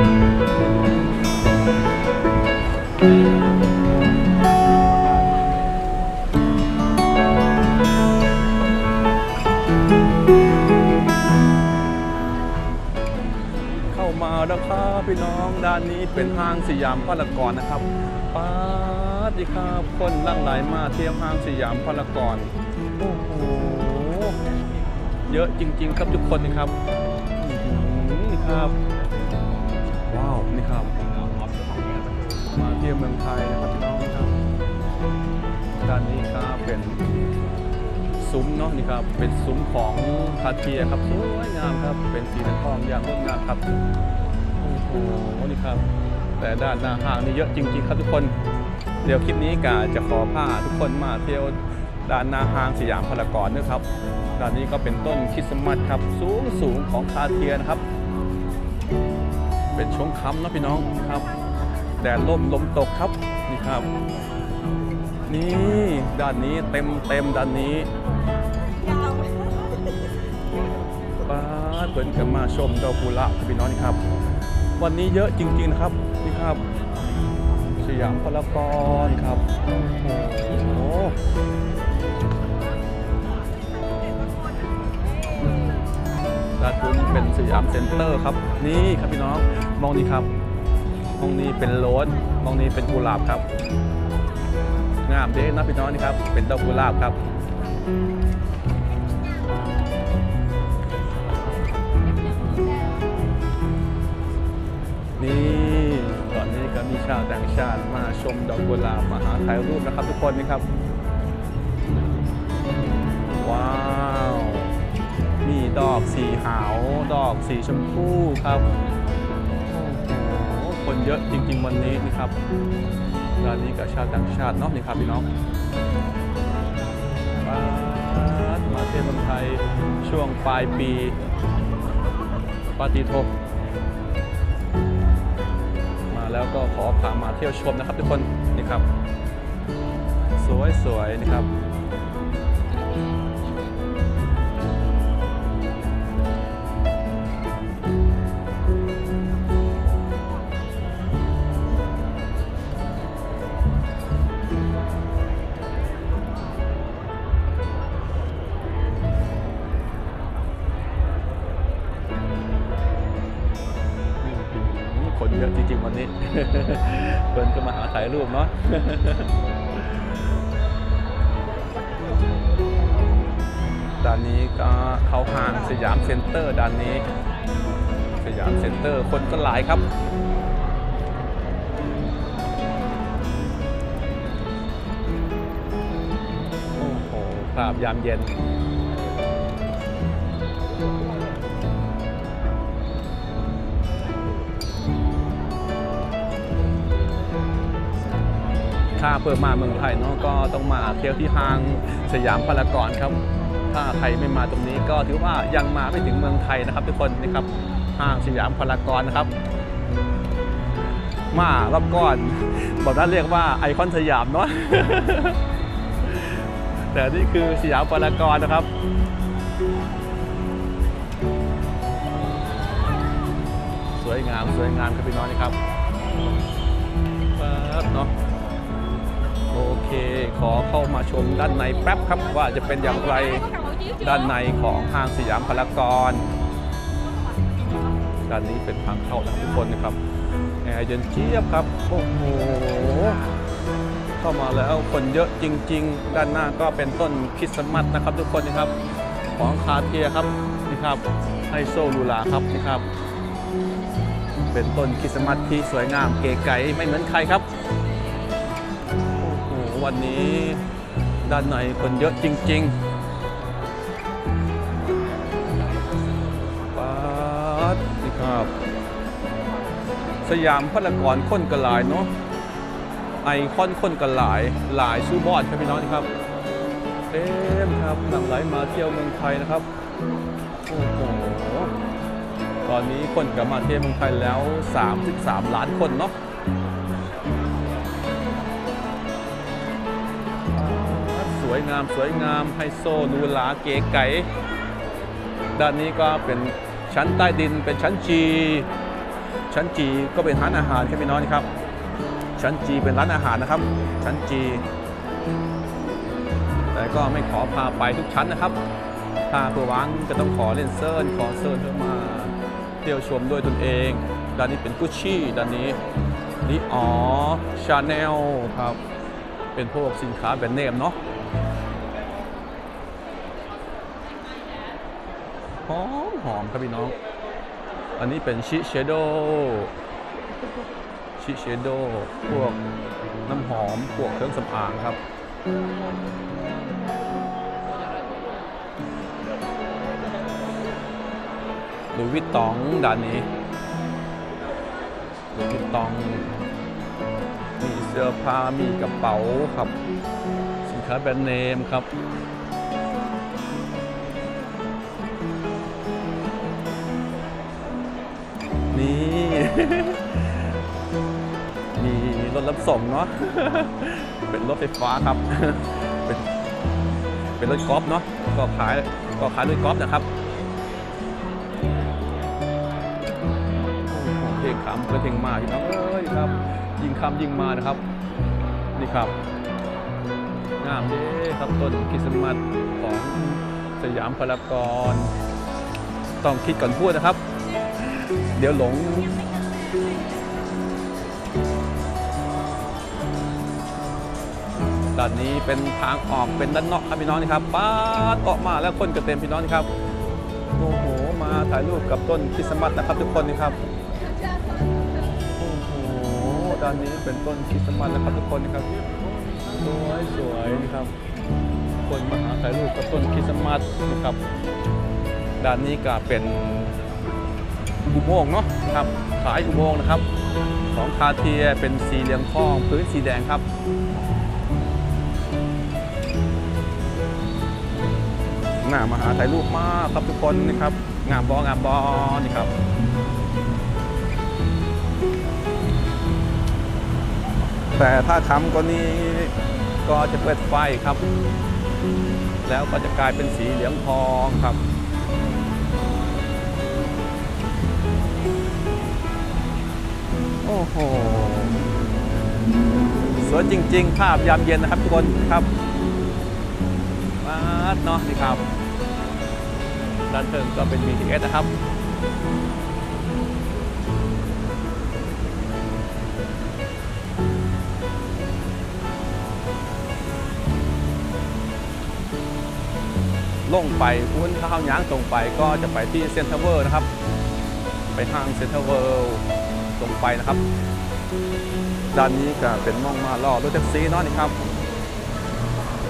เข้ามาแล้วครับพี่น้องด้านนี้เป็นห้างสยามพารากอนนะครับป้าดีครับคนลั่งไหลมาเที่ยวห้างสยามพารากอนโอ้โหเยอะจริง ๆ ครับทุกคนนะครับนี่ครับ เที่ยวเมืองไทยนะครับพี่น้องครับด้านนี้ก็เป็นซุ้มเนาะนี่ครับเป็นซุ้มของคาเทียครับสวยงามครับเป็นสีทองอย่างงดงามครับโอ้โหนี่ครับ แต่ด้านหน้าห้างนี่เยอะจริง ๆ ครับทุกคน เดี๋ยวคลิปนี้กาจะขอพาทุกคนมาเที่ยวด้านหน้าห้างสยามพารากอนนะครับด้านนี้ก็เป็นต้นคริสต์มาสครับสูงสูงๆของคาเทียนะครับ เป็นช่วงค่ำนะพี่น้องครับ แดดล่มลมตกครับนี่ครับ นี่ด้านนี้เต็มเต็มด้านนี้ป้าดเปิดกันมาชมดอกกุหลาบครับพี่น้องนี่ครับ วันนี้เยอะจริงๆนะครับนี่ครับ สยามพารากอนครับโอ้โหด้านบนเป็นสยามเซ็นเตอร์ครับ นี่ครับพี่น้องมองนี่ครับ มองนี้เป็นโรสมองนี้เป็นกุหลาบครับ งามเด้นะพี่น้องนี่ครับ เป็นดอกกุหลาบครับนี่ตอนนี้ก็มีชาวต่างชาติมาชมดอกกุหลาบมาหาถ่ายรูปนะครับ ทุกคนนี่ครับ ว้าว มีดอกสีขาว ดอกสีชมพูครับ คนเยอะจริง ๆ วันนี้นี่ครับร้านนี้กับชาวต่างชาติเนาะนี่ครับพี่น้องมาเที่ยวเมืองไทยช่วงปลายปีปาฏิโทมาแล้วก็ขอพามาเที่ยวชมนะครับทุกคนนี่ครับ สวยๆนี่ครับ เพิ่นก็มาหาถ่ายรูปเนาะด้านนี้ก็เข้าห้างสยามเซ็นเตอร์ด้านนี้ สยามเซ็นเตอร์คนก็หลายครับโอ้โหภาพยามเย็น ถ้าเพิ่มมาเมืองไทยเนาะก็ต้องมาเที่ยวที่ห้างสยามพารากอนครับ ถ้าใครไม่มาตรงนี้ก็ถือว่ายังมาไม่ถึงเมืองไทยนะครับ ทุกคนนี่ครับห้างสยามพารากอนนะครับ มารอบก่อนบอกได้เรียกว่าไอคอนสยามเนาะแต่นี่คือสยามพารากอนนะครับสวยงามสวยงามครับพี่น้องนี่ครับปั๊บเนาะ โอเคขอเข้ามาชมด้านในแป๊บครับว่าจะเป็นอย่างไรด้านในของห้างสยามพารากอนด้านนี้เป็นทางเข้านะทุกคนนะครับแอร์เย็นเจี๊ยบครับโอ้โหเข้ามาแล้วคนเยอะจริง ๆ ด้านหน้าก็เป็นต้นคริสต์มาสนะครับ ทุกคนนะครับของคาเทียครับนี่ครับไฮโซลูลาครับนี่ครับ เป็นต้นคริสต์มาสที่สวยงามเก๋ไก๋ไม่เหมือนใครครับ วันนี้ด้านในคนเยอะจริงๆป๊าดนี่ครับ สยามพารากอนคนกระลายเนาะไอคอนค้นกระลายหลายซูบอดครับพี่น้องครับเต็มครับหลั่งไหลมาเที่ยวเมืองไทยนะครับโอ้โหตอนนี้คนกลับมาเที่ยวเมืองไทยแล้ว 33 ล้านคนเนาะ วยงามสวยงามไฮโซหรูหราเก๋ไก๋ด้านนี้ก็เป็นชั้นใต้ดินเป็นชั้นจีชั้นจีก็เป็นร้านอาหารครับพี่น้องครับ ชั้นจีเป็นร้านอาหารนะครับ ชั้นจีแต่ก็ไม่ขอพาไปทุกชั้นนะครับ ถ้าเพื่อหวังก็ต้องขอเล่นเซิร์นขอเซิร์นเพื่อมาเที่ยวชมด้วยตนเอง ด้านนี้เป็นกุชชี่ด้านนี้นี่อ๋อชาแนลครับ เป็นพวกสินค้าแบรนด์เนมเนาะ หอมหอมครับพี่น้อง อันนี้เป็นชิเชโดชิเชโดพวกน้ำหอมพวกเครื่องสำอางครับหรือวิตตองด้านนี้หรือวิตตอง มีเสื้อผ้ามีกระเป๋าครับ สินค้าแบรนด์เนมครับ นี่ มีรถรับส่งเนาะ เป็นรถไฟฟ้าครับ เป็นเป็นรถกอล์ฟเนาะ ก็ขายก็ขายรถกอล์ฟนะครับโอ้โหเพลงคำเพลงมาพี่น้องเอ้ยครับ ยิงคำยิงมานะครับ นี่ครับงามเด้ครับต้นคริสต์มาสของสยามพารากอนต้องคิดก่อนพูดนะครับ เดี๋ยวหลง ด้านนี้เป็นทางออกเป็นด้านนอกครับพี่น้องนี่ครับป้าดออกมาแล้วคนก็เต็มพี่น้องนี่ครับ โอ้โห มาถ่ายรูปกับต้นคริสต์มาสนะครับทุกคนนี่ครับ โอ้โห ด้านนี้เป็นต้นคริสต์มาสนะครับทุกคนนี่ครับ สวยสวยนะครับ คนมาหาถ่ายรูปกับต้นคริสต์มาสนะครับ ด้านนี้ก็เป็น อุโมงค์เนาะครับขายอุโมงค์นะครับสองคาเทียเป็นสีเหลืองทองพื้นสีแดงครับหน้ามาหาถ่ายรูปมากครับทุกคนนะครับงามบองามบอนี่ครับแต่ถ้าคำก็นี้ก็จะเปิดไฟครับ แล้วก็จะกลายเป็นสีเหลืองทองครับ โอ้โหสวยจริง ๆ ภาพยามเย็นนะครับทุกคนครับมาดเนาะนี่ครับด้านเทิงก็เป็น BTS นะครับลงไปพุ้นถ้าเข้าย้างตรงไปก็จะไปที่เซ็นทรัลเวิร์นะครับ ไปทางเซ็นทรัลเวิลด์ ตรงไปนะครับ ด้านนี้ก็เป็นม่องมารอรถแท็กซี่เนาะนี่ครับ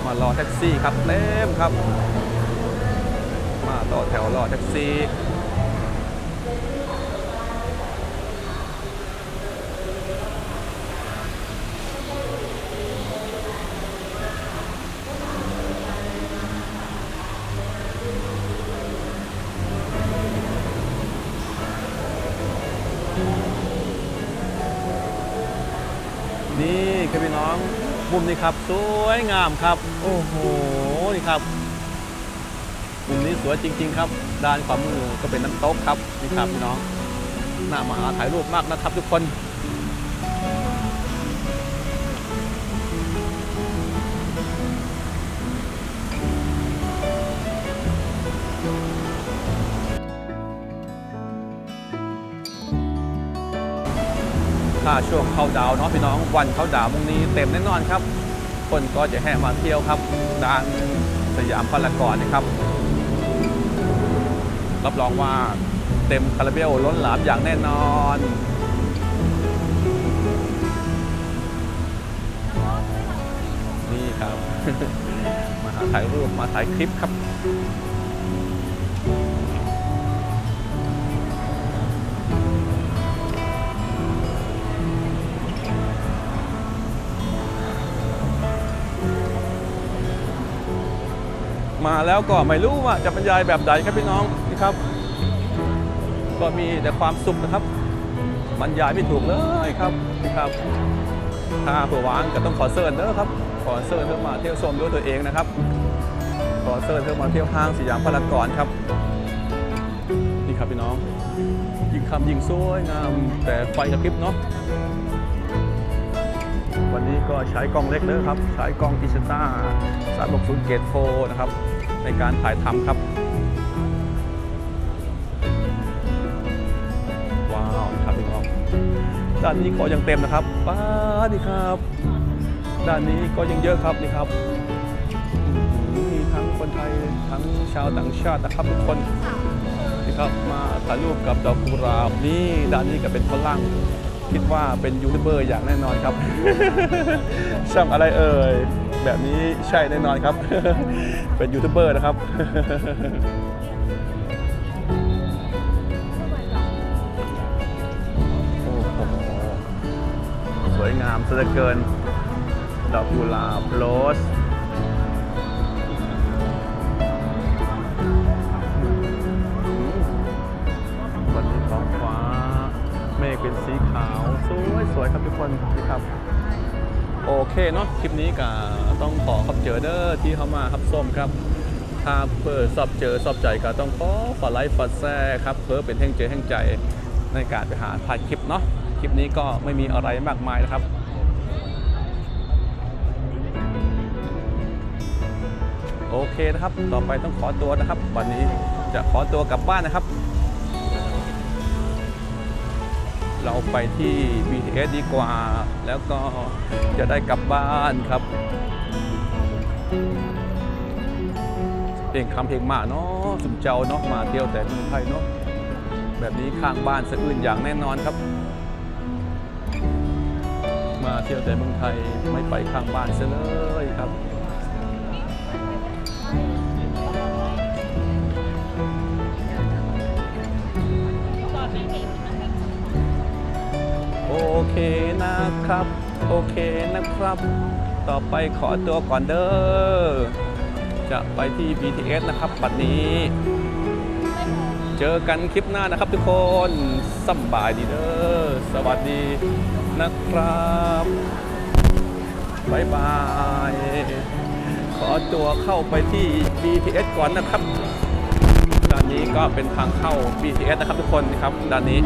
มารอแท็กซี่ครับเต็มครับ มาต่อแถวรอแท็กซี่ มุมนี้ครับ สวยงามครับ โอ้โหนี่ครับมุมนี้สวยจริง ๆ ครับ ด้านขวามือก็เป็นน้ำตกครับนี่ครับพี่น้องน่ามาหาถ่ายรูปมากนะครับ ทุกคน ถ้าช่วงเข้าดาวเนาะพี่น้องวันเข้าดาวน์พรุ่งนี้เต็มแน่นอนครับ คนก็จะแห่มาเที่ยวครับด้านสยามพารากอนนะครับ รับรองว่าเต็มคาราเบลล้นหลามอย่างแน่นอนนี่ครับ มาหาถ่ายรูปมาถ่ายคลิปครับ มาแล้วก็ไม่รู้ว่าจะบรรยายแบบใดครับพี่น้องนี่ครับ ก็มีแต่ความสุขนะครับบรรยายไม่ถูกเลยครับนี่ครับถ้าเผื่อวางก็ต้องขอเซิร์นเด้อครับ ขอเซิร์นเพื่อมาเที่ยวชมด้วยตัวเองนะครับ ขอเซิร์นเพื่อมาเที่ยวห้างสยามพารากอนครับนี่ครับพี่น้อง ยิงคำยิ่งสวยงามแต่ไฟกระพริบเนาะวันนี้ก็ใช้กล้องเล็กเลยครับ ใช้กล้องอิชต้า360เกตโฟนะครับ ในการถ่ายทำครับ ว้าวครับพี่น้องด้านนี้ก็ยังเต็มนะครับป้าดนี่ครับ ด้านนี้ก็ยังเยอะครับนี่ครับมีทั้งคนไทยทั้งชาวต่างชาตินะครับทุกคนนี่ครับมาถ่ายรูปกับดอกกุหลาบนี่ด้านนี้ก็เป็นฝรั่งคิดว่าเป็นยูทูบเบอร์อย่างแน่นอนครับ ช่องอะไรเอ่ย แบบนี้ใช่แน่นอนครับ เป็นยูทูบเบอร์นะครับ โอ้โห สวยงามซะเหลือเกิน ดอกกุหลาบโรสวันนี้ท้องฟ้า เมฆเป็นสีขาว สวยสวยครับทุกคนนี่ครับ โอเคเนาะคลิปนี้ก็ต้องขอขอบเจอเด้อที่เข้ามาครับส้มครับถ้าเพื่อสอบเจอสอบใจก็ต้องขอฝากไลค์ฝากแชร์ครับเพื่อเป็นแห่งเจอแห่งใจในการไปหาถ่ายคลิปเนาะคลิปนี้ก็ไม่มีอะไรมากมายนะครับโอเคนะครับ ต่อไปต้องขอตัวนะครับ วันนี้จะขอตัวกลับบ้านนะครับ เราไปที่ BTS ดีกว่า แล้วก็จะได้กลับบ้านครับเพลงคำเพลงมาเนาะสุมเจ้าเนาะมาเที่ยวแต่เมืองไทยเนาะแบบนี้ข้างบ้านสะอื่นอย่างแน่นอนครับ มาเที่ยวแต่เมืองไทยไม่ไปข้างบ้านซะเลยครับโอ เคนะครับ โอเคนะครับ ต่อไปขอตัวก่อนเด้อ จะไปที่ BTS นะครับปัดนี้ เจอกันคลิปหน้านะครับทุกคนสบายดีเด้อ สวัสดีนะครับบายบาย ขอตัวเข้าไปที่ BTS ก่อนนะครับด้านนี้ก็เป็นทางเข้า BTS นะครับทุกคนครับด้านนี้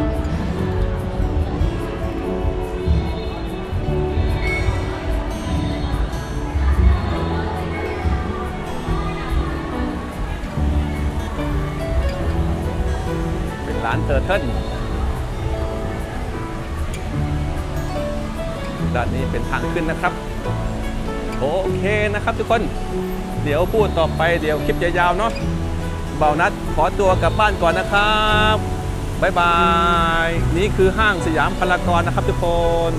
ร้านเทอร์เทิลด้านนี้เป็นทางขึ้นนะครับ โอเคนะครับทุกคน เดี๋ยวพูดต่อไปเดี๋ยวคลิปยาวๆเนาะเบานัดขอตัวกลับบ้านก่อนนะครับบ๊ายบาย นี่คือห้างสยามพารากอนนะครับทุกคน